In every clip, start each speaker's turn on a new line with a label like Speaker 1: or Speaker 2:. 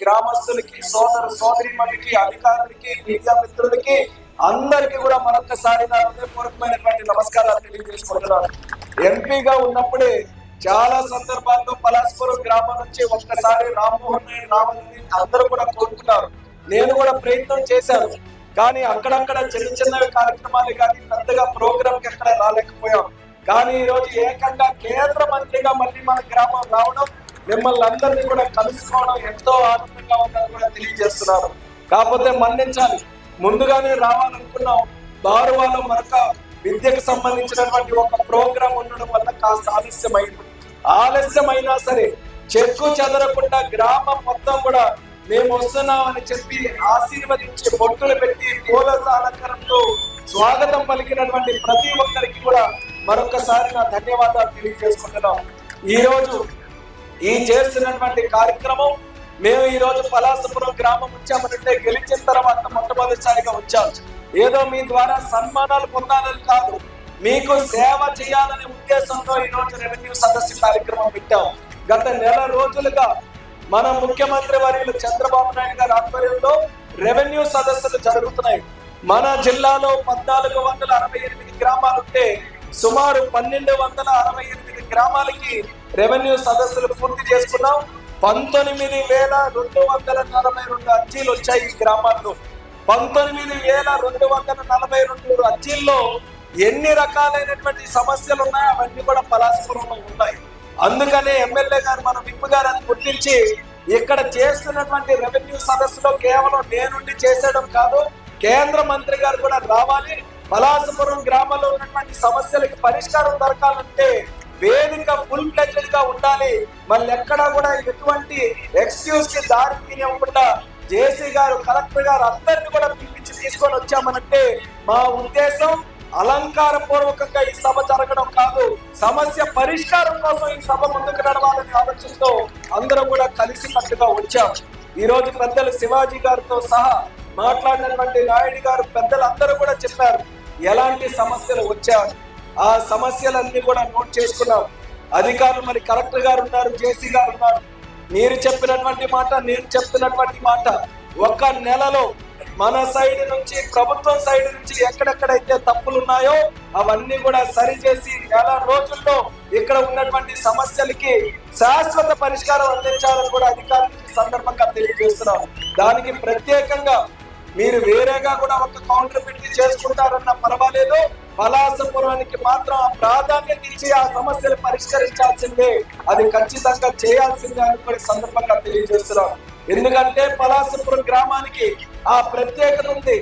Speaker 1: గ్రామస్తులకి సోదర సోదరిమణికి అధికారులకి మీడియా మిత్రులకి అందరికీ కూడా మరొకసారి నా హృదయపూర్వకమైనటువంటి నమస్కారాలు తెలియజేసుకుంటున్నాను. ఎంపీగా ఉన్నప్పుడే చాలా సందర్భాల్లో పలాస్పురం గ్రామం నుంచి ఒక్కసారి రామ్మోహన్ నాయుడు రావాలని అందరూ కూడా కోరుతున్నారు నేను కూడా ప్రయత్నం చేశాను. కానీ అక్కడక్కడ చిన్న చిన్న కార్యక్రమాలు కానీ పెద్దగా ప్రోగ్రామ్కి ఎక్కడ రాలేకపోయాం. కానీ ఈరోజు ఏకంగా కేంద్ర మంత్రిగా మళ్ళీ మన గ్రామం రావడం మిమ్మల్ని అందరినీ కూడా కలుసుకోవడం ఎంతో ఆనందంగా ఉందని కూడా తెలియజేస్తున్నారు. కాకపోతే మన్నించాలి. ముందుగానే రావాలనుకున్నాం. బారువాలో మరొక విద్యకు సంబంధించినటువంటి ఒక ప్రోగ్రాం ఉండడం వల్ల కాస్త ఆలస్యమైంది. ఆలస్యమైనా సరే చెక్కు చెదరకుండా గ్రామం మొత్తం కూడా మేము వస్తున్నామని చెప్పి ఆశీర్వదించి బొట్టులు పెట్టి పూల అలంకరణతో స్వాగతం పలికినటువంటి ప్రతి ఒక్కరికి కూడా మరొకసారి నా ధన్యవాదాలు తెలియజేసుకుంటున్నాం. ఈ రోజు ఈ చేస్తున్నటువంటి కార్యక్రమం మేము ఈ రోజు పలాసపురం గ్రామం వచ్చామనంటే గెలిచిన తర్వాత మొట్టమొదటిసారిగా వచ్చాం. ఏదో మీ ద్వారా సన్మానాలు పొందాలని కాదు మీకు సేవ చేయాలనే ఉద్దేశంతో ఈ రోజు రెవెన్యూ సదస్సు కార్యక్రమం పెట్టాం. గత నెల రోజులుగా మన ముఖ్యమంత్రి వర్యులు చంద్రబాబు నాయుడు గారి ఆధ్వర్యంలో రెవెన్యూ సదస్సులు జరుగుతున్నాయి. మన జిల్లాలో పద్నాలుగు వందల అరవై ఎనిమిది గ్రామాలుంటే సుమారు పన్నెండు వందల అరవై ఎనిమిది గ్రామాలకి రెవెన్యూ సదస్సులు పూర్తి చేసుకున్నాం. పంతొమ్మిది వేల రెండు వందల నలభై రెండు అర్జీలు వచ్చాయి ఈ గ్రామాల్లో. పంతొమ్మిది వేల రెండు వందల నలభై రెండు అర్జీల్లో ఎన్ని రకాలైనటువంటి సమస్యలు ఉన్నాయో అవన్నీ కూడా పలాసపురంలో ఉన్నాయి. అందుకనే ఎమ్మెల్యే గారు మన విప్ గారు అని గుర్తించి ఇక్కడ చేస్తున్నటువంటి రెవెన్యూ సదస్సులో కేవలం నేనుండి చేసేయడం కాదు కేంద్ర మంత్రి గారు కూడా రావాలి. పలాసపురం గ్రామంలో ఉన్నటువంటి సమస్యలకి పరిష్కారం దొరకాలంటే వేదిక ఫుల్ ఫ్లెజ్డ్గా ఉండాలి. మళ్ళీ ఎక్కడా కూడా ఎటువంటి ఎక్స్క్యూజ్కి దారి తీయకుండా జేసీ గారు కలెక్టర్ గారు అందరిని కూడా పిలిపించి తీసుకొని వచ్చామనంటే మా ఉద్దేశం అలంకార పూర్వకంగా ఈ సభ జరగడం కాదు. సమస్య పరిష్కారం కోసం ఈ సభ ముందుకు నడవాలని ఆలోచనతో అందరం కూడా కలిసి కట్టుగా వచ్చాం. ఈ రోజు పెద్దలు శివాజీ గారితో సహా మాట్లాడినటువంటి నాయుడు గారు పెద్దలందరూ కూడా చెప్పారు. ఎలాంటి సమస్యలు వచ్చా ఆ సమస్యలన్నీ కూడా నోట్ చేసుకున్నాం. అధికారులు మరి కలెక్టర్ గారు ఉన్నారు జేసీ గారు ఉన్నారు. మీరు చెప్పినటువంటి మాట నేను చెప్తున్నటువంటి మాట ఒక్క నెలలో మన సైడ్ నుంచి ప్రభుత్వం సైడ్ నుంచి ఎక్కడెక్కడైతే తప్పులు ఉన్నాయో అవన్నీ కూడా సరిచేసి నెల రోజుల్లో ఇక్కడ ఉన్నటువంటి సమస్యలకి శాశ్వత పరిష్కారం అందించాలని కూడా అధికారులకు సందర్భంగా తెలియజేస్తున్నాం. దానికి ప్రత్యేకంగా మీరు వేరేగా కూడా ఒక కౌంటర్ పెట్టి చేసుకుంటారన్న పర్వాలేదు. పలాసపురానికి మాత్రం ప్రాధాన్యత ఇచ్చి ఆ సమస్యలు పరిష్కరించాల్సిందే. అది ఖచ్చితంగా చేయాల్సిందే అని కూడా సందర్భంగా తెలియజేస్తున్నాం. ఎందుకంటే పలాసపురం గ్రామానికి ఆ ప్రత్యేకత ఉంది.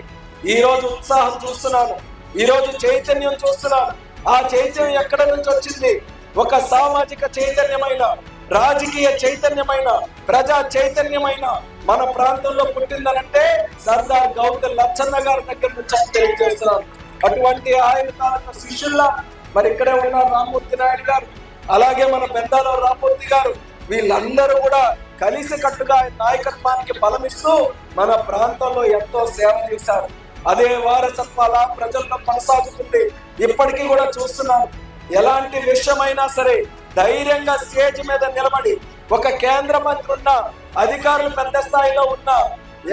Speaker 1: ఈ రోజు ఉత్సాహం చూస్తున్నాను. ఈ రోజు చైతన్యం చూస్తున్నాను. ఆ చైతన్యం ఎక్కడ నుంచి వచ్చింది? ఒక సామాజిక చైతన్యమైన రాజకీయ చైతన్యమైన ప్రజా చైతన్యమైన మన ప్రాంతంలో పుట్టిందనంటే సర్దార్ గౌతమ్ లచ్చన్న గారి దగ్గర నుంచి అని తెలియజేస్తున్నాను అటువంటి ఆయన తాలూకు శిష్యుల్లా మరి ఇక్కడే ఉన్న రామ్మూర్తి నాయుడు గారు. అలాగే మన పెద్దాలో రామ్మూర్తి గారు వీళ్ళందరూ కూడా కలిసి కట్టుగా నాయకత్వానికి బలమిస్తూ మన ప్రాంతంలో ఎంతో సేవ చేశారు. అదే వారసత్వాల ప్రజల్లో కొనసాగుతుంది ఇప్పటికీ కూడా చూస్తున్నాను ఎలాంటి విషయమైనా సరే ధైర్యంగా స్టేజ్ మీద నిలబడి ఒక కేంద్ర మంత్రి ఉన్న అధికారులు పెద్ద స్థాయిలో ఉన్న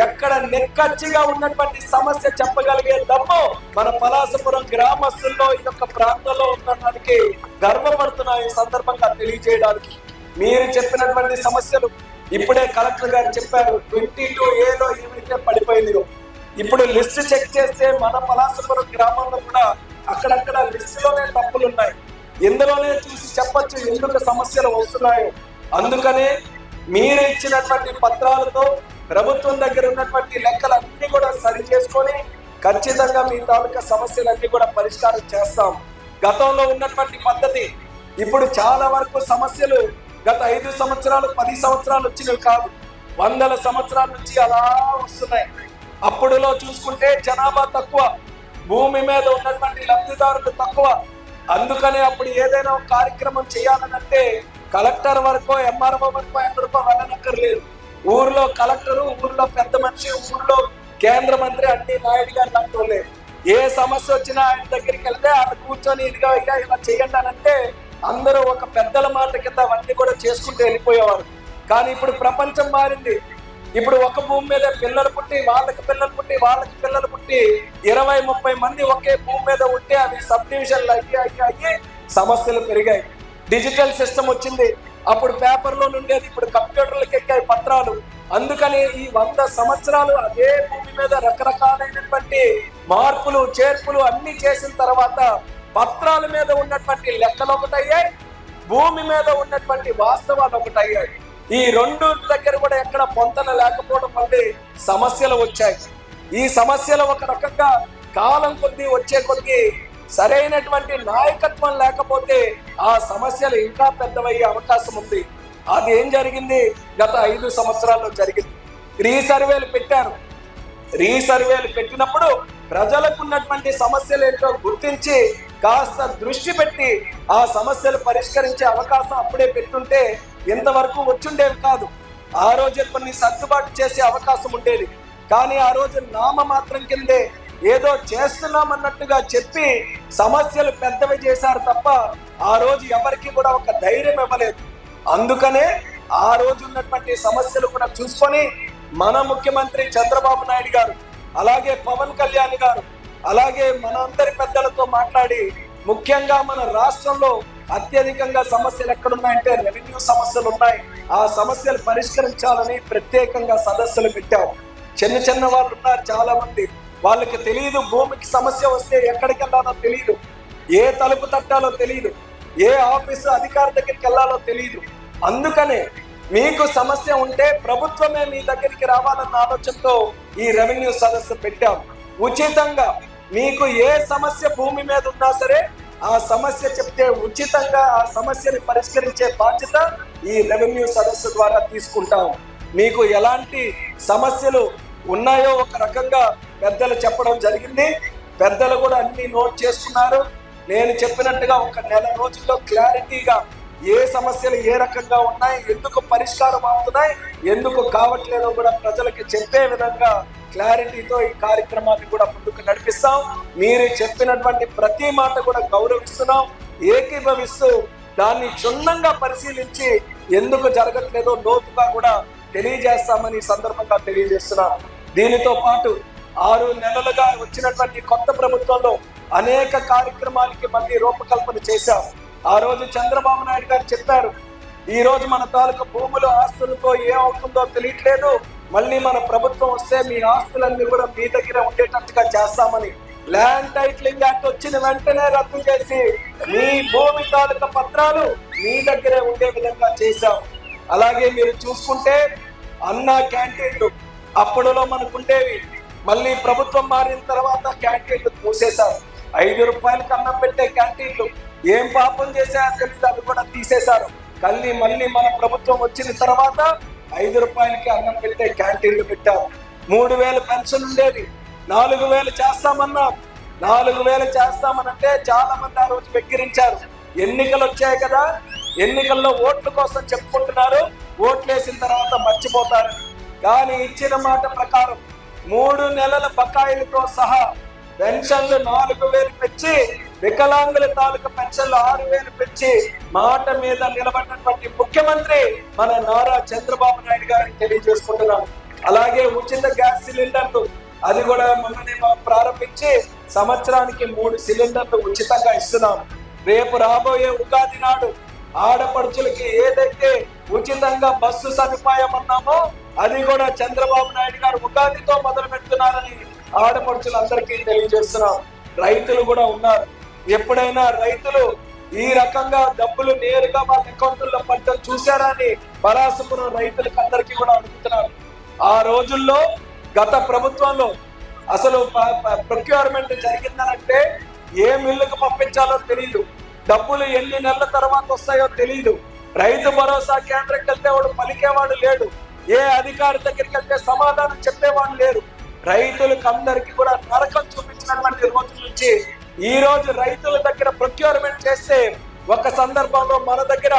Speaker 1: ఎక్కడ నిక్కచ్చిగా ఉన్నటువంటి సమస్య చెప్పగలిగే దమ్ము మన పలాసపురం గ్రామస్తుల్లో ఈ యొక్క ప్రాంతంలో ఉండడానికి గర్వపడుతున్నా ఈ సందర్భంగా తెలియజేయడానికి. మీరు చెప్పినటువంటి సమస్యలు ఇప్పుడే కలెక్టర్ గారు చెప్పారు ట్వంటీ టూ ఏలో ఏమైతే పడిపోయిందో. ఇప్పుడు లిస్ట్ చెక్ చేస్తే మన పలాసపురం గ్రామంలో కూడా అక్కడక్కడ లిస్టులోనే తప్పులు ఉన్నాయి ఇందులోనే చూసి చెప్పచ్చు ఎందుకు సమస్యలు వస్తున్నాయో. అందుకనే మీరు ఇచ్చినటువంటి పత్రాలతో ప్రభుత్వం దగ్గర ఉన్నటువంటి లెక్కలన్నీ కూడా సరి చేసుకొని ఖచ్చితంగా మీ తాలూకా సమస్యలన్నీ కూడా పరిష్కారం చేస్తాం. గతంలో ఉన్నటువంటి పద్ధతి ఇప్పుడు చాలా వరకు సమస్యలు గత ఐదు సంవత్సరాలు పది సంవత్సరాలు వచ్చినవి కాదు. వందల సంవత్సరాల నుంచి అలా వస్తున్నాయి. అప్పుడులో చూసుకుంటే జనాభా తక్కువ భూమి మీద ఉన్నటువంటి లబ్ధిదారులు తక్కువ అందుకనే అప్పుడు ఏదైనా ఒక కార్యక్రమం చేయాలనంటే కలెక్టర్ వరకు ఎంఆర్ఓ వరకు ఎక్కడికో వెళ్ళనక్కర్లేదు. ఊర్లో కలెక్టరు ఊర్లో పెద్ద మనిషి ఊర్లో కేంద్ర మంత్రి అన్ని నాయుడు గారు అంటూలే ఏ సమస్య వచ్చినా ఆయన దగ్గరికి వెళ్తే ఆయన కూర్చొని ఇదిగా ఇలా ఇలా చేయండి అని అంటే అందరూ ఒక పెద్దల మాట కింద అవన్నీ కూడా చేసుకుంటూ వెళ్ళిపోయేవారు. కానీ ఇప్పుడు ప్రపంచం మారింది. ఇప్పుడు ఒక భూమి మీద పిల్లలు పుట్టి వాళ్ళకి పిల్లలు పుట్టి వాళ్ళకి పిల్లలు పుట్టి ఇరవై ముప్పై మంది ఒకే భూమి మీద ఉంటే అవి సబ్ డివిజన్లు అయ్యి అయ్యి అయ్యి సమస్యలు పెరిగాయి. డిజిటల్ సిస్టమ్ వచ్చింది. అప్పుడు పేపర్లో నుండేది ఇప్పుడు కంప్యూటర్లకు ఎక్కాయి పత్రాలు. అందుకని ఈ వంద సంవత్సరాలు అదే భూమి మీద రకరకాలైనటువంటి మార్పులు చేర్పులు అన్ని చేసిన తర్వాత పత్రాల మీద ఉన్నటువంటి లెక్కలు ఒకటయ్యాయి. భూమి మీద ఉన్నటువంటి వాస్తవాలు ఒకటయ్యాయి. ఈ రెండు దగ్గర కూడా ఎక్కడ పొంతన లేకపోవడం వల్లే సమస్యలు వచ్చాయి. ఈ సమస్యలు ఒక రకంగా కాలం కొద్దీ వచ్చే కొద్దీ సరైనటువంటి నాయకత్వం లేకపోతే ఆ సమస్యలు ఇంకా పెద్దవయ్యే అవకాశం ఉంది. అది ఏం జరిగింది? గత ఐదు సంవత్సరాల్లో జరిగింది. రీసర్వేలు పెట్టారు. రీసర్వేలు పెట్టినప్పుడు ప్రజలకు ఉన్నటువంటి సమస్యలు ఏంటో గుర్తించి కాస్త దృష్టి పెట్టి ఆ సమస్యలు పరిష్కరించే అవకాశం అప్పుడే పెట్టుంటే ఇంతవరకు వచ్చుండేవి కాదు. ఆ రోజు కొన్ని సర్దుబాటు చేసే అవకాశం ఉండేది. కానీ ఆ రోజు నామ మాత్రం కిందే ఏదో చేస్తున్నామన్నట్టుగా చెప్పి సమస్యలు పెద్దవి చేశారు తప్ప ఆ రోజు ఎవరికి కూడా ఒక ధైర్యం ఇవ్వలేదు. అందుకనే ఆ రోజు ఉన్నటువంటి సమస్యలు కూడా చూసుకొని మన ముఖ్యమంత్రి చంద్రబాబు నాయుడు గారు అలాగే పవన్ కళ్యాణ్ గారు అలాగే మన అందరి పెద్దలతో మాట్లాడి ముఖ్యంగా మన రాష్ట్రంలో అత్యధికంగా సమస్యలు ఎక్కడున్నాయంటే రెవెన్యూ సమస్యలు ఉన్నాయి. ఆ సమస్యలు పరిష్కరించాలని ప్రత్యేకంగా సదస్సులు పెట్టాం. చిన్న చిన్న వాళ్ళు ఉన్నారు చాలా మంది వాళ్ళకి తెలియదు భూమికి సమస్య వస్తే ఎక్కడికి వెళ్ళాలో తెలియదు ఏ తలుపు తట్టాలో తెలియదు ఏ ఆఫీసు అధికారి దగ్గరికి వెళ్ళాలో తెలియదు అందుకనే మీకు సమస్య ఉంటే ప్రభుత్వమే మీ దగ్గరికి రావాలన్న ఆలోచనతో ఈ రెవెన్యూ సదస్సు పెట్టాం. ఉచితంగా మీకు ఏ సమస్య భూమి మీద ఉన్నా సరే ఆ సమస్య చెప్తే ఉచితంగా ఆ సమస్యని పరిష్కరించే బాధ్యత ఈ రెవెన్యూ సదస్సు ద్వారా తీసుకుంటాం. మీకు ఎలాంటి సమస్యలు ఉన్నాయో ఒక రకంగా పెద్దలు చెప్పడం జరిగింది. పెద్దలు కూడా అన్ని నోట్ చేసుకున్నారు. నేను చెప్పినట్టుగా ఒక నెల రోజుల్లో క్లారిటీగా ఏ సమస్యలు ఏ రకంగా ఉన్నాయి ఎందుకు పరిష్కారం అవుతున్నాయి ఎందుకు కావట్లేదో కూడా ప్రజలకి చెప్పే విధంగా క్లారిటీతో ఈ కార్యక్రమాన్ని కూడా ముందుకు నడిపిస్తాం. మీరు చెప్పినటువంటి ప్రతి మాట కూడా గౌరవిస్తున్నాం. ఏకీభవిస్తూ దాన్ని క్షుణ్ణంగా పరిశీలించి ఎందుకు జరగట్లేదో లోతుగా కూడా తెలియజేస్తామని సందర్భంగా తెలియజేస్తున్నాం. దీనితో పాటు ఆరు నెలలుగా వచ్చినటువంటి కొత్త ప్రభుత్వంలో అనేక కార్యక్రమాలకి మళ్ళీ రూపకల్పన చేశాం. ఆ రోజు చంద్రబాబు నాయుడు గారు చెప్పారు ఈ రోజు మన తాలూకు భూములు ఆస్తులతో ఏమవుతుందో తెలియట్లేదు. మళ్ళీ మన ప్రభుత్వం వస్తే మీ ఆస్తులన్నీ కూడా మీ దగ్గర ఉండేటట్టుగా చేస్తామని ల్యాండ్ టైటిలింగ్ యాక్ట్ వచ్చిన వెంటనే రద్దు చేసి మీ భూమి తాలూకా పత్రాలు మీ దగ్గరే ఉండే విధంగా చేశాం. అలాగే మీరు చూసుకుంటే అన్న క్యాంటీన్లు అప్పుడులో మనకుండేవి. మళ్ళీ ప్రభుత్వం మారిన తర్వాత క్యాంటీన్లు మూసేశారు ఐదు రూపాయలకి అన్నం పెట్టే క్యాంటీన్లు ఏం పాపం చేశారో తెలియదు అవి కూడా తీసేశారు. కల్లి మళ్ళీ మన ప్రభుత్వం వచ్చిన తర్వాత ఐదు రూపాయలకి అన్నం పెట్టే క్యాంటీన్లు పెట్టారు మూడు వేలు పెన్షన్ ఉండేది. నాలుగు వేలు చేస్తామన్నాం. నాలుగు వేలు చేస్తామనంటే చాలా మంది ఆ రోజు వెక్కిరించారు. ఎన్నికలు వచ్చాయి కదా. ఎన్నికల్లో ఓట్ల కోసం చెప్పుకుంటున్నారు. ఓట్లు వేసిన తర్వాత మర్చిపోతారు. కానీ ఇచ్చిన మాట ప్రకారం మూడు నెలల బకాయిలతో సహా పెన్షన్లు నాలుగు వేలు పెంచి వికలాంగుల తాలూకా పెన్షన్లు ఆరు వేలు పెంచి మాట మీద నిలబడినటువంటి ముఖ్యమంత్రి మన నారా చంద్రబాబు నాయుడు గారిని తెలియజేసుకుంటున్నాం. అలాగే ఉచిత గ్యాస్ సిలిండర్లు అది కూడా మొన్ననే మనం ప్రారంభించి సంవత్సరానికి మూడు సిలిండర్లు ఉచితంగా ఇస్తున్నాం. రేపు రాబోయే ఉగాది నాడు ఆడపడుచులకి ఏదైతే ఉచితంగా బస్సు సదుపాయం అన్నామో అది కూడా చంద్రబాబు నాయుడు గారు ఉగాదితో మొదలు పెడుతున్నారని ఆడపడుచులందరికీ తెలియజేస్తున్నాం. రైతులు కూడా ఉన్నారు. ఎప్పుడైనా రైతులు ఈ రకంగా డబ్బులు నేరుగా వాళ్ళ అకౌంట్లో పడ్డం చూశారా అని పరాసుపురం రైతులకు అందరికీ కూడా అడుగుతున్నారు. ఆ రోజుల్లో గత ప్రభుత్వంలో అసలు ప్రొక్యూర్మెంట్ జరిగిందనంటే ఏ మిల్లుకు పంపించాలో తెలియదు డబ్బులు ఎన్ని నెలల తర్వాత వస్తాయో తెలియదు రైతు భరోసా కేంద్రంకి వెళ్తే వాడు పలికేవాడు లేడు. ఏ అధికారి దగ్గరికి వెళ్తే సమాధానం చెప్పేవాడు లేరు. రైతులకు అందరికీ కూడా నరకం చూపించినటువంటి రోజు నుంచి ఈ రోజు రైతుల దగ్గర ప్రొక్యూర్మెంట్ చేస్తే ఒక సందర్భంలో మన దగ్గర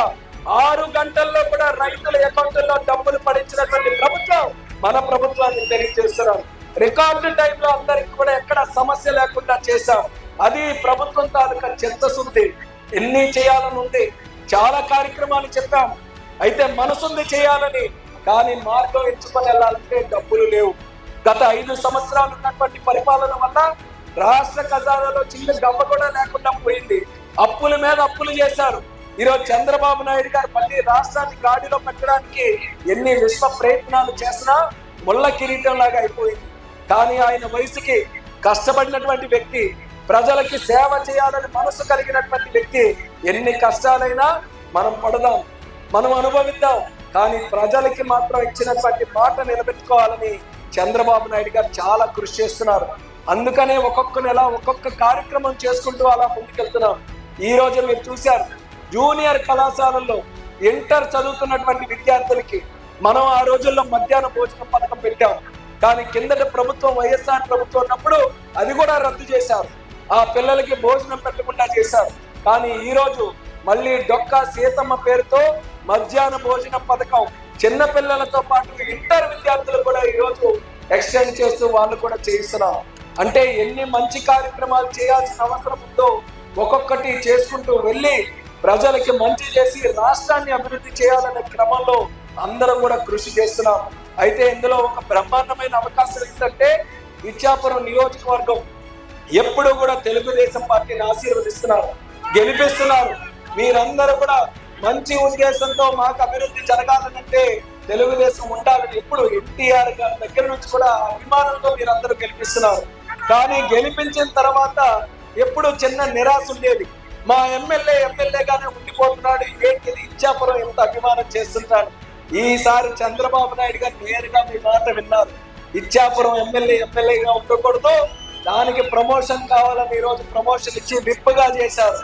Speaker 1: ఆరు గంటల్లో కూడా రైతుల అకౌంట్లో డబ్బులు పడించినటువంటి ప్రభుత్వం మన ప్రభుత్వాన్ని తెలియజేస్తున్నాం రికార్డు టైంలో అందరికి కూడా ఎక్కడ సమస్య లేకుండా చేశాం. అది ప్రభుత్వం తాలూకా చిత్తశుద్ధి ఎన్ని చేయాలని ఉంది? చాలా కార్యక్రమాలు చెప్పాం. అయితే మనసుంది చేయాలని కానీ మార్గం ఎంచుకొని వెళ్ళాలంటే డబ్బులు లేవు. గత ఐదు సంవత్సరాలు ఉన్నటువంటి పరిపాలన వల్ల రాష్ట్ర ఖజానాలో చిన్న గవ్వ కూడా లేకుండా పోయింది. అప్పుల మీద అప్పులు చేశారు. ఈరోజు చంద్రబాబు నాయుడు గారు మళ్ళీ రాష్ట్రాన్ని గాడిలో పెట్టడానికి ఎన్ని విశ్వ ప్రయత్నాలు చేసినా ముళ్ళ కిరీటం లాగా అయిపోయింది. కానీ ఆయన వయసుకి కష్టపడినటువంటి వ్యక్తి ప్రజలకి సేవ చేయాలని మనసు కలిగినటువంటి వ్యక్తి ఎన్ని కష్టాలైనా మనం పడదాం మనం అనుభవిద్దాం. కానీ ప్రజలకి మాత్రం ఇచ్చినటువంటి మాట నిలబెట్టుకోవాలని చంద్రబాబు నాయుడు గారు చాలా కృషి చేస్తున్నారు. అందుకనే ఒక్కొక్క నెల ఒక్కొక్క కార్యక్రమం చేసుకుంటూ అలా ముందుకెళ్తున్నాం. ఈ రోజు మీరు చూశారు జూనియర్ కళాశాలల్లో ఇంటర్ చదువుతున్నటువంటి విద్యార్థులకి మనం ఆ రోజుల్లో మధ్యాహ్న భోజన పథకం పెట్టాం. కానీ కిందట ప్రభుత్వం వైఎస్ఆర్ ప్రభుత్వం ఉన్నప్పుడు అది కూడా రద్దు చేశారు. ఆ పిల్లలకి భోజనం పెట్టకుండా చేశారు. కానీ ఈ రోజు మళ్ళీ డొక్కా సీతమ్మ పేరుతో మధ్యాహ్న భోజన పథకం చిన్న పిల్లలతో పాటు ఇంటర్ విద్యార్థులు కూడా ఈ రోజు ఎక్స్టెండ్ చేస్తూ వాళ్ళు కూడా చేయిస్తున్నాం అంటే ఎన్ని మంచి కార్యక్రమాలు చేయాల్సిన అవసరం ఉందో ఒక్కొక్కటి చేసుకుంటూ వెళ్ళి ప్రజలకి మంచి చేసి రాష్ట్రాన్ని అభివృద్ధి చేయాలనే క్రమంలో అందరం కూడా కృషి చేస్తున్నాం. అయితే ఇందులో ఒక బ్రహ్మాండమైన అవకాశం ఏంటంటే ఇచ్చాపురం నియోజకవర్గం ఎప్పుడు కూడా తెలుగుదేశం పార్టీని ఆశీర్వదిస్తున్నారు గెలిపిస్తున్నారు. మీరందరూ కూడా మంచి ఉద్దేశంతో మాకు అభివృద్ధి జరగాలనంటే తెలుగుదేశం ఉండాలని ఎప్పుడు ఎన్టీఆర్ గారి దగ్గర నుంచి కూడా అభిమానంతో మీరందరూ గెలిపిస్తున్నారు. కానీ గెలిపించిన తర్వాత ఎప్పుడు చిన్న నిరాశ ఉండేది. మా ఎమ్మెల్యే ఎమ్మెల్యేగానే ఉండిపోతున్నాడు. ఏంటిది? ఇచ్చాపురం ఎంత అభిమానం చేస్తున్నాడు ఈసారి చంద్రబాబు నాయుడు గారు నేరుగా మీ మాట విన్నారు. ఇచ్చాపురం ఎమ్మెల్యే ఎమ్మెల్యేగా ఉండకూడదు. దానికి ప్రమోషన్ కావాలని ఈరోజు ప్రమోషన్ ఇచ్చి విప్పుగా చేశారు.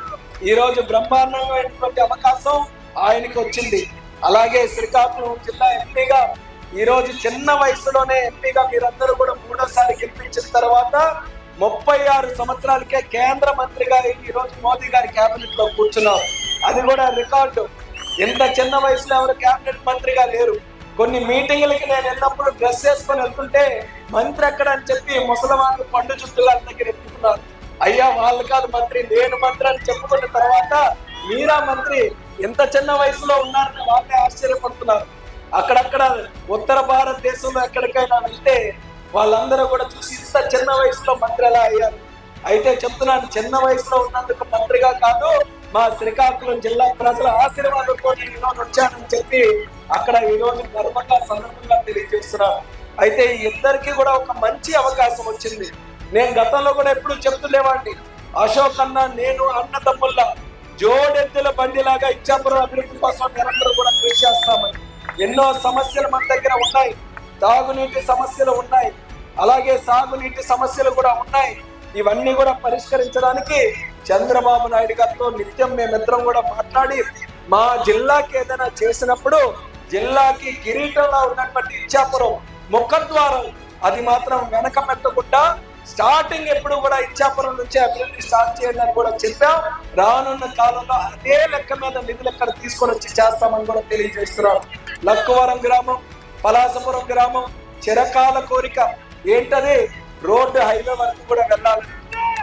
Speaker 1: ఈరోజు బ్రహ్మాండమైనటువంటి అవకాశం ఆయనకి వచ్చింది. అలాగే శ్రీకాకుళం జిల్లా ఎంపీగా ఈరోజు చిన్న వయసులోనే ఎంపీగా మీరందరూ కూడా మూడోసారి గెలిపించిన తర్వాత ముప్పై ఆరు సంవత్సరాలకే కేంద్ర మంత్రిగా ఈరోజు మోదీ గారి కేబినెట్లో కూర్చున్నారు. అది కూడా రికార్డు. ఇంత చిన్న వయసులో ఎవరు కేబినెట్ మంత్రిగా లేరు. కొన్ని మీటింగులకి నేను వెళ్ళినప్పుడు డ్రెస్ వేసుకొని వెళ్తుంటే మంత్రి ఎక్కడ అని చెప్పి ముసలవాళ్ళు పండు చుట్టూ దగ్గర ఎత్తుకున్నారు. అయ్యా వాళ్ళు కాదు మంత్రి నేను మంత్రి అని చెప్పుకున్న తర్వాత మీరా మంత్రి ఎంత చిన్న వయసులో ఉన్నారని వాళ్ళే ఆశ్చర్యపడుతున్నారు. అక్కడక్కడ ఉత్తర భారతదేశంలో ఎక్కడికైనా వెళ్తే వాళ్ళందరూ కూడా చూసి ఇంత చిన్న వయసులో మంత్రి ఎలా అయ్యారు? అయితే చెప్తున్నాను చిన్న వయసులో ఉన్నందుకు మంత్రిగా కాదు మా శ్రీకాకుళం జిల్లా ప్రజల ఆశీర్వాదంతో నేను ఈరోజు వచ్చానని చెప్పి అక్కడ ఈరోజు గర్వంగా సందర్భంగా తెలియజేస్తున్నాను. అయితే ఇద్దరికీ ఇద్దరికి కూడా ఒక మంచి అవకాశం వచ్చింది. నేను గతంలో కూడా ఎప్పుడు చెప్తుండేవాడిని అశోక్ అన్న నేను అన్నదమ్ముల్లా జోడెద్దుల బండిలాగా ఇచ్చాపురం అభివృద్ధి కోసం నిరంతరం కూడా కృషి చేస్తామని. ఎన్నో సమస్యలు మన దగ్గర ఉన్నాయి. తాగునీటి సమస్యలు ఉన్నాయి. అలాగే సాగునీటి సమస్యలు కూడా ఉన్నాయి. ఇవన్నీ కూడా పరిష్కరించడానికి చంద్రబాబు నాయుడు గారితో నిత్యం మేమిద్దరం కూడా మాట్లాడి మా జిల్లాకి ఏదైనా చేసినప్పుడు జిల్లాకి కిరీటంలో ఉన్నటువంటి ఇచ్చాపురం ముఖద్వారం అది మాత్రం వెనక పెట్టకుండా స్టార్టింగ్ ఎప్పుడు కూడా ఇచ్చాపురం నుంచి అభివృద్ధి స్టార్ట్ చేయండి అని కూడా చెప్పాం. రానున్న కాలంలో అదే లెక్క మీద నిధులు ఎక్కడ తీసుకొని వచ్చి చేస్తామని కూడా తెలియజేస్తున్నాం. లక్కువరం గ్రామం పలాసపురం గ్రామం చిరకాల కోరిక ఏంటది రోడ్డు హైవే వరకు కూడా వెళ్ళాలి.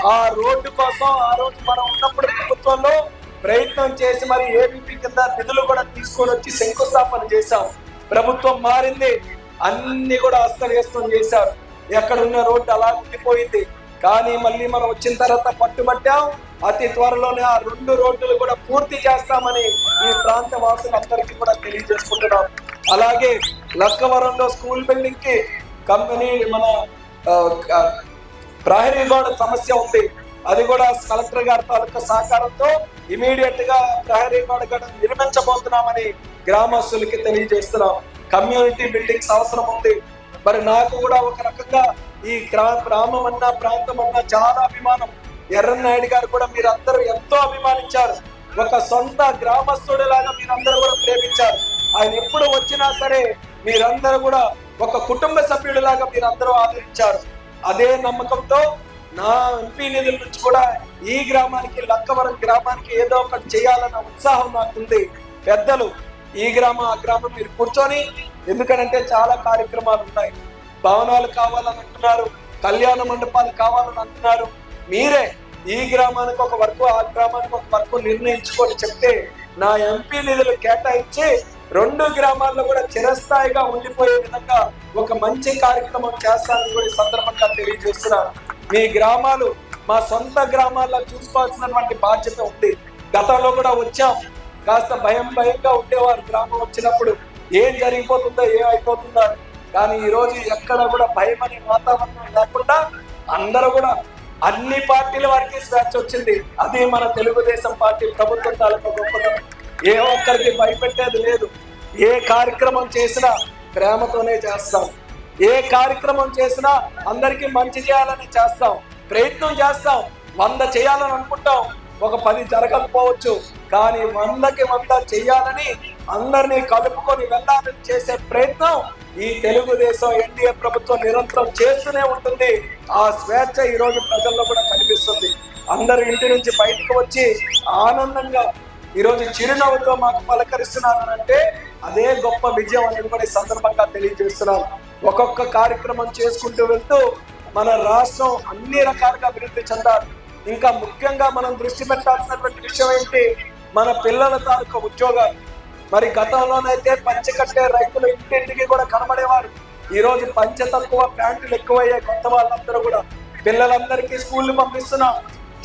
Speaker 1: ఆ రోడ్డు కోసం ఆ రోజు మనం ఉన్నప్పుడు ప్రభుత్వంలో ప్రయత్నం చేసి మరి ఏబీపీ కింద నిధులు కూడా తీసుకొని వచ్చి శంకుస్థాపన చేశాం. ప్రభుత్వం మారింది అన్ని కూడా అస్తవ్యస్తం చేశారు. ఎక్కడున్న రోడ్డు అలా ఉండిపోయింది. కానీ మళ్ళీ మనం వచ్చిన తర్వాత పట్టుబట్టాం అతి త్వరలోనే ఆ రెండు రోడ్లు కూడా పూర్తి చేస్తామని ఈ ప్రాంత వాసులందరికీ కూడా తెలియజేసుకుంటున్నాం. అలాగే లక్కవరంలో స్కూల్ బిల్డింగ్కి కంపెనీ మన ప్రహరీ గోడ సమస్య ఉంది. అది కూడా కలెక్టర్ గారి తాలూకా సహకారంతో ఇమీడియట్గా ప్రహరీ గోడ కూడా నిర్మించబోతున్నామని గ్రామస్తులకి తెలియజేస్తున్నాం. కమ్యూనిటీ బిల్డింగ్స్ అవసరం ఉంది. మరి నాకు కూడా ఒక రకంగా ఈ గ్రా- గ్రామం అన్న ప్రాంతం అన్న చాలా అభిమానం. ఎర్రన్నాయుడు గారు కూడా మీరందరూ ఎంతో అభిమానించారు. ఒక సొంత గ్రామస్తుడిలాగా మీరందరూ కూడా ప్రేమించారు. ఆయన ఎప్పుడు వచ్చినా సరే మీరందరూ కూడా ఒక కుటుంబ సభ్యుడిలాగా మీరందరూ ఆదరించారు. అదే నమ్మకంతో నా ఎంపీ నిధుల నుంచి కూడా ఈ గ్రామానికి లక్కవరం గ్రామానికి ఏదో ఒకటి చేయాలన్న ఉత్సాహం నాకుంది. పెద్దలు ఈ గ్రామం ఆ గ్రామం మీరు కూర్చొని ఎందుకనంటే చాలా కార్యక్రమాలు ఉన్నాయి. భవనాలు కావాలని అంటున్నారు కళ్యాణ మండపాలు కావాలని అంటున్నారు మీరే ఈ గ్రామానికి ఒక వర్క్ ఆ గ్రామానికి ఒక వర్క్ నిర్ణయించుకొని చెప్తే నా ఎంపీ నిధులు కేటాయించి రెండు గ్రామాల్లో కూడా చిరస్థాయిగా ఉండిపోయే విధంగా ఒక మంచి కార్యక్రమం చేస్తానని కూడా సందర్భంగా తెలియజేస్తున్నాను మీ గ్రామాలు మా సొంత గ్రామాల్లో చూసుకోవాల్సినటువంటి బాధ్యత ఉంది. గతంలో కూడా వచ్చాం. కాస్త భయం భయంగా ఉండేవారు గ్రామం వచ్చినప్పుడు. ఏం జరిగిపోతుందో ఏం అయిపోతుందో కానీ ఈరోజు ఎక్కడ కూడా భయం అనే వాతావరణం లేకుండా అందరూ కూడా అన్ని పార్టీల వారికి స్వేచ్ఛ వచ్చింది. అది మన తెలుగుదేశం పార్టీ ప్రభుత్వం తాలూకా గొప్పదనం ఏ ఒక్కరికి భయపెట్టేది లేదు. ఏ కార్యక్రమం చేసినా ప్రేమతోనే చేస్తాం. ఏ కార్యక్రమం చేసినా అందరికీ మంచి చేయాలని చేస్తాం. ప్రయత్నం చేస్తాం. వంద చేయాలని అనుకుంటాం. ఒక పది జరగకపోవచ్చు. కానీ వందకి వంద చేయాలని అందరినీ కలుపుకొని వెళ్ళాలని చేసే ప్రయత్నం ఈ తెలుగుదేశం ఎన్డీఏ ప్రభుత్వం నిరంతరం చేస్తూనే ఉంటుంది. ఆ స్వేచ్ఛ ఈ రోజు ప్రజల్లో కూడా కనిపిస్తుంది. అందరు ఇంటి నుంచి బయటకు వచ్చి ఆనందంగా ఈరోజు చిరునవ్వుతో మాకు పలకరిస్తున్నారు అంటే అదే గొప్ప విజయం అనేది కూడా ఈ సందర్భంగా తెలియజేస్తున్నాం ఒక్కొక్క కార్యక్రమం చేసుకుంటూ వెళ్తూ మన రాష్ట్రం అన్ని రకాలుగా అభివృద్ధి చెందాలి. ఇంకా ముఖ్యంగా మనం దృష్టి పెట్టాల్సినటువంటి విషయం ఏంటి? మన పిల్లల తాలూకా ఉద్యోగాలు. మరి గతంలోనైతే పంచకట్టే రైతులు ఇంటింటికి కూడా కనబడేవారు. ఈ రోజు తక్కువ ప్యాంటులు ఎక్కువయ్యాయి కొత్త వాళ్ళందరూ కూడా. పిల్లలందరికీ స్కూల్ పంపిస్తున్నాం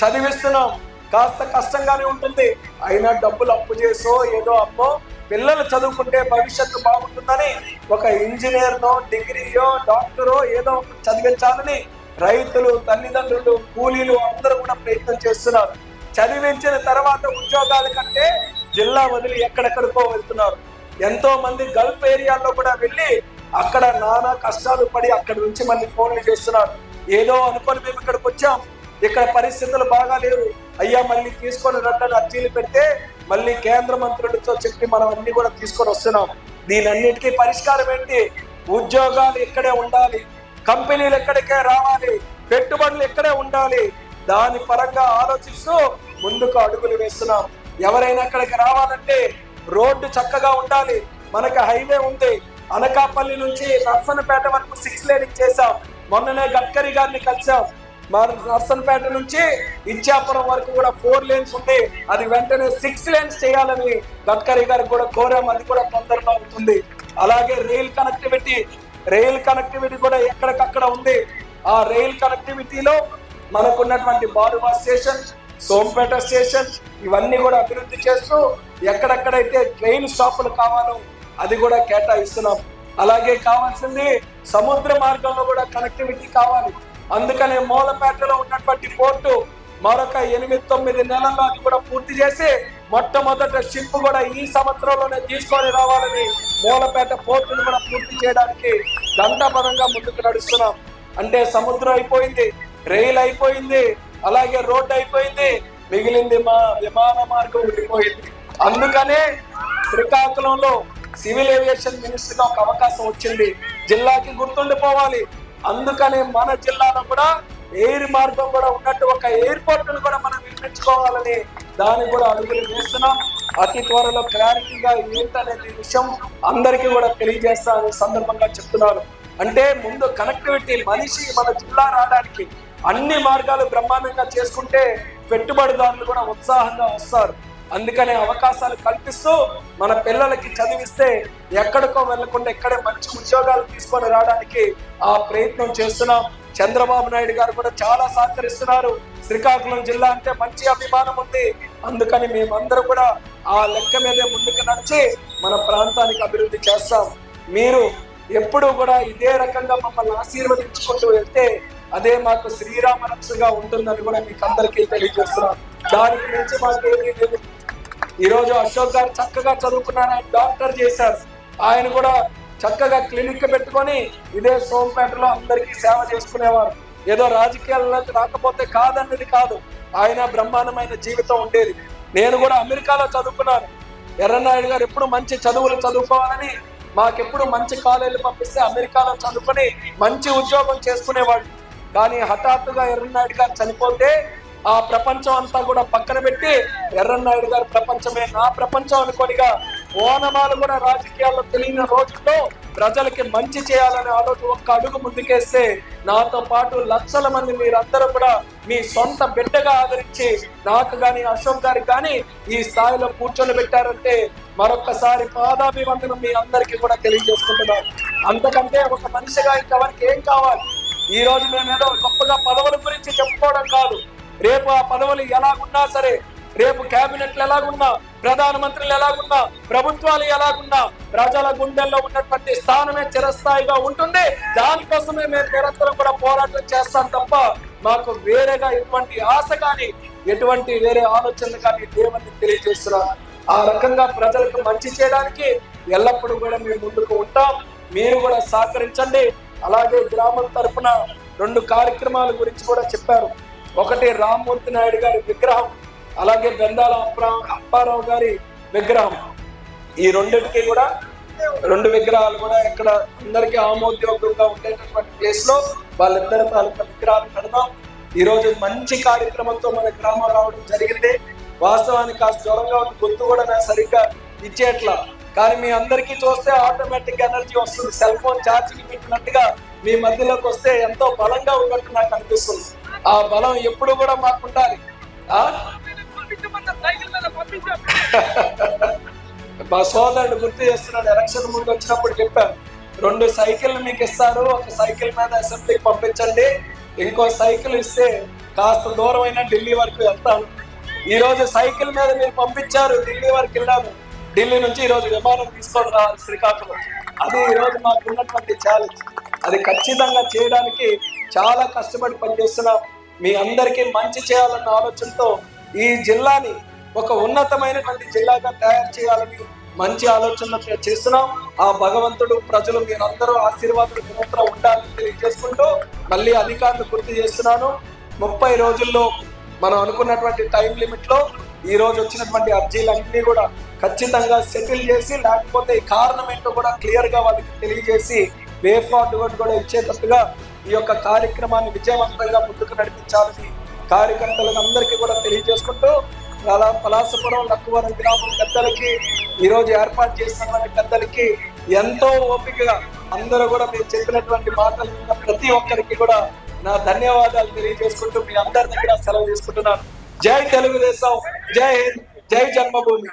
Speaker 1: చదివిస్తున్నాం. కాస్త కష్టంగానే ఉంటుంది. అయినా డబ్బులు అప్పు చేసో ఏదో అప్పో పిల్లలు చదువుకుంటే భవిష్యత్తు బాగుంటుందని ఒక ఇంజనీర్నో డిగ్రీయో డాక్టరో ఏదో ఒకటి చదివించాలని రైతులు తల్లిదండ్రులు కూలీలు అందరూ కూడా ప్రయత్నం చేస్తున్నారు. చదివించిన తర్వాత ఉద్యోగాల కంటే జిల్లా వదిలి ఎక్కడెక్కడికో వెళ్తున్నారు. ఎంతో మంది గల్ఫ్ ఏరియాల్లో కూడా వెళ్ళి అక్కడ నానా కష్టాలు పడి అక్కడి నుంచి మళ్ళీ ఫోన్లు చేస్తున్నారు. ఏదో అనుకొని మేము ఇక్కడికి వచ్చాం. ఇక్కడ పరిస్థితులు బాగా లేవు. అయ్యా మళ్ళీ తీసుకొని రండి అర్జీలు పెడితే మళ్ళీ కేంద్ర మంత్రులతో చెప్పి మనం అన్ని కూడా తీసుకొని వస్తున్నాం. దీనన్నిటికీ పరిష్కారం ఏంటి? ఉద్యోగాలు ఇక్కడే ఉండాలి. కంపెనీలు ఎక్కడికే రావాలి? పెట్టుబడులు ఇక్కడే ఉండాలి. దాని పరంగా ఆలోచిస్తూ ముందుకు అడుగులు వేస్తున్నాం. ఎవరైనా అక్కడికి రావాలంటే రోడ్డు చక్కగా ఉండాలి. మనకి హైవే ఉంది. అనకాపల్లి నుంచి నర్సనపేట వరకు సిక్స్ లేనింగ్ చేశాం మొన్ననే గడ్కరీ గారిని కలిసాం మరి నర్సన్పేట నుంచి ఇచ్చాపురం వరకు కూడా ఫోర్ లేన్స్ ఉంది అది వెంటనే సిక్స్ లేన్స్ చేయాలని గడ్కరీ గారికి కూడా కోరాం. అది కూడా తొందరలో అవుతుంది. అలాగే రైల్ కనెక్టివిటీ రైల్ కనెక్టివిటీ కూడా ఎక్కడికక్కడ ఉంది. ఆ రైల్ కనెక్టివిటీలో మనకున్నటువంటి బారువా స్టేషన్ సోంపేట స్టేషన్ ఇవన్నీ కూడా అభివృద్ధి చేస్తూ ఎక్కడెక్కడైతే ట్రైన్ స్టాపులు కావాలో అది కూడా కేటాయిస్తున్నాం. అలాగే కావాల్సింది సముద్ర మార్గంలో కూడా కనెక్టివిటీ కావాలి. అందుకనే మూలపేటలో ఉన్నటువంటి పోర్టు మరొక ఎనిమిది తొమ్మిది నెలల్లో అది కూడా పూర్తి చేసి మొట్టమొదట షిప్ కూడా ఈ సంవత్సరంలోనే తీసుకొని రావాలని మూలపేట పోర్టును కూడా పూర్తి చేయడానికి దండపరంగా ముందుకు నడుస్తున్నాం. అంటే సముద్రం అయిపోయింది రైలు అయిపోయింది అలాగే రోడ్డు అయిపోయింది. మిగిలింది మా విమాన మార్గం ఉండిపోయింది అందుకనే శ్రీకాకుళంలో సివిల్ ఏవియేషన్ మినిస్టర్ ఒక అవకాశం వచ్చింది. జిల్లాకి గుర్తుండిపోవాలి. అందుకనే మన జిల్లాలో కూడా ఎయిర్ మార్గం కూడా ఉన్నట్టు ఒక ఎయిర్పోర్ట్ కూడా మనం నిర్మించుకోవాలని దాన్ని కూడా అడుగులు వేస్తున్నాం. అతి త్వరలో క్లారిటీగా ఏంటనేది విషయం అందరికీ కూడా తెలియజేస్తానని సందర్భంగా చెప్తున్నాను. అంటే ముందు కనెక్టివిటీ మనిషి మన జిల్లా రావడానికి అన్ని మార్గాలు బ్రహ్మాండంగా చేసుకుంటే పెట్టుబడిదారులు కూడా ఉత్సాహంగా వస్తారు. అందుకనే అవకాశాలు కల్పిస్తూ మన పిల్లలకి చదివిస్తే ఎక్కడికో వెళ్ళకుండా ఇక్కడే మంచి ఉద్యోగాలు తీసుకొని రావడానికి ఆ ప్రయత్నం చేస్తున్నాం. చంద్రబాబు నాయుడు గారు కూడా చాలా సహకరిస్తున్నారు. శ్రీకాకుళం జిల్లా అంటే మంచి అభిమానం ఉంది. అందుకని మేమందరూ కూడా ఆ లెక్క మీదే ముందుకు నడిచి మన ప్రాంతానికి అభివృద్ధి చేస్తాం. మీరు ఎప్పుడూ కూడా ఇదే రకంగా మమ్మల్ని ఆశీర్వదించుకుంటూ వెళ్తే అదే మాకు శ్రీరామ రక్షగా ఉంటుందని కూడా మీకు అందరికీ తెలియజేస్తున్నాం. దానికి మించి మాకు ఏమీ లేదు. ఈరోజు అశోక్ గారు చక్కగా చదువుకున్నారు ఆయన డాక్టర్ చేశారు. ఆయన కూడా చక్కగా క్లినిక్ పెట్టుకొని ఇదే సోంపేటలో అందరికీ సేవ చేసుకునేవారు. ఏదో రాజకీయాల్లోకి రాకపోతే కాదన్నది కాదు. ఆయన బ్రహ్మాండమైన జీవితం ఉండేది. నేను కూడా అమెరికాలో చదువుకున్నాను. ఎర్రనాయుడు గారు ఎప్పుడు మంచి చదువులు చదువుకోవాలని మాకెప్పుడు మంచి కాలేజీలు పంపిస్తే అమెరికాలో చదువుకొని మంచి ఉద్యోగం చేసుకునేవాడు కానీ హఠాత్తుగా ఎర్రనాయుడు గారు చనిపోతే ఆ ప్రపంచం అంతా కూడా పక్కన పెట్టి ఎర్రన్నాయుడు గారి ప్రపంచమే నా ప్రపంచం అనుకోనిగా ఓనమాలు కూడా రాజకీయాల్లో తెలియని రోజుల్లో ప్రజలకి మంచి చేయాలనే ఆలోచన ఒక్క అడుగు ముందుకేస్తే నాతో పాటు లక్షల మంది మీరందరూ కూడా మీ సొంత బిడ్డగా ఆదరించి నాకు కానీ అశోక్ గారికి కానీ ఈ స్థాయిలో కూర్చొని పెట్టారంటే మరొక్కసారి పాదాభివందనం మీ అందరికీ కూడా తెలియజేసుకుంటున్నారు అంతకంటే ఒక మనిషిగా ఇంకెవరికి ఏం కావాలి? ఈ రోజు మేము ఏదో గొప్పగా పదవుల గురించి చెప్పుకోవడం కాదు. రేపు ఆ పదవులు ఎలాగున్నా సరే రేపు కేబినెట్లు ఎలాగున్నా ప్రధానమంత్రులు ఎలాగున్నా ప్రభుత్వాలు ఎలాగున్నా ప్రజల గుండెల్లో ఉన్నటువంటి స్థానమే చిరస్థాయిగా ఉంటుంది. దానికోసమే మేము నిరంతరం కూడా పోరాటం చేస్తాం తప్ప మాకు వేరేగా ఎటువంటి ఆశ కానీ ఎటువంటి వేరే ఆలోచనలు కానీ దేవుణ్ణి తెలియజేస్తున్నాం. ఆ రకంగా ప్రజలకు మంచి చేయడానికి ఎల్లప్పుడూ కూడా మేము ముందుకు ఉంటాం. మీరు కూడా సహకరించండి. అలాగే గ్రామం తరపున రెండు కార్యక్రమాల గురించి కూడా చెప్పారు. ఒకటి రామ్మూర్తి నాయుడు గారి విగ్రహం అలాగే బెందాల అప్పారావు గారి విగ్రహం. ఈ రెండింటికి కూడా రెండు విగ్రహాలు కూడా ఇక్కడ అందరికీ ఆమోదయోగ్యంగా ఉండేటటువంటి ప్లేస్లో వాళ్ళిద్దరి తాలూకా విగ్రహాలు పెడదాం. ఈ రోజు మంచి కార్యక్రమంతో మన గ్రామం రావడం జరిగింది. వాస్తవానికి కాస్త దూరంగా ఉన్న గుర్తు కూడా నాకు సరిగ్గా ఇచ్చేట్లా కానీ మీ అందరికీ చూస్తే ఆటోమేటిక్ ఎనర్జీ వస్తుంది. సెల్ ఫోన్ ఛార్జింగ్ పెట్టినట్టుగా మీ మధ్యలోకి వస్తే ఎంతో బలంగా ఉన్నట్టు నాకు అనిపిస్తుంది. ఆ బలం ఎప్పుడు కూడా మాకు ఉండాలి మా సోదరుడు గుర్తు చేస్తున్నాడు ఎలక్షన్ ముందు వచ్చినప్పుడు చెప్పాను. రెండు సైకిల్ మీకు ఇస్తారు ఒక సైకిల్ మీద అసెంబ్లీకి పంపించండి. ఇంకో సైకిల్ ఇస్తే కాస్త దూరమైన ఢిల్లీ వరకు వెళ్తాను. ఈరోజు సైకిల్ మీద మీరు పంపించారు ఢిల్లీ వరకు వెళ్ళాను. ఢిల్లీ నుంచి ఈరోజు విమానం తీసుకొని రావాలి శ్రీకాకుళం. అది ఈరోజు మాకు ఉన్నటువంటి ఛాలెంజ్ అది ఖచ్చితంగా చేయడానికి చాలా కష్టపడి పనిచేస్తున్నాం మీ అందరికీ మంచి చేయాలన్న ఆలోచనతో ఈ జిల్లాని ఒక ఉన్నతమైనటువంటి జిల్లాగా తయారు చేయాలని మంచి ఆలోచనలు చేస్తున్నాం. ఆ భగవంతుడు ప్రజలు మీరందరూ ఆశీర్వాదాలు నిరంతరం ఉండాలని తెలియజేసుకుంటూ మళ్ళీ అధికారులు గుర్తు చేస్తున్నాను. ముప్పై రోజుల్లో మనం అనుకున్నటువంటి టైం లిమిట్లో ఈరోజు ఈ రోజు వచ్చినటువంటి అర్జీలన్నీ కూడా ఖచ్చితంగా సెటిల్ చేసి లేకపోతే ఈ కారణం ఏంటో కూడా క్లియర్గా వాళ్ళకి తెలియజేసి వే ఫార్వర్డ్ కూడా ఇచ్చేటట్టుగా ఈ యొక్క కార్యక్రమాన్ని విజయవంతంగా ముందుకు నడిపించాలని కార్యకర్తలకు అందరికీ కూడా తెలియజేసుకుంటూ అలా పలాసపురం లక్కువరం గ్రామం పెద్దలకి ఈరోజు ఏర్పాటు చేసినటువంటి పెద్దలకి ఎంతో ఓపికగా అందరూ కూడా మీరు చెప్పినటువంటి మాటలు ప్రతి ఒక్కరికి కూడా నా ధన్యవాదాలు తెలియజేసుకుంటూ మీ అందరి దగ్గర సెలవు తీసుకుంటున్నాను. జై తెలుగుదేశం జై హింద్ జై జన్మభూమి.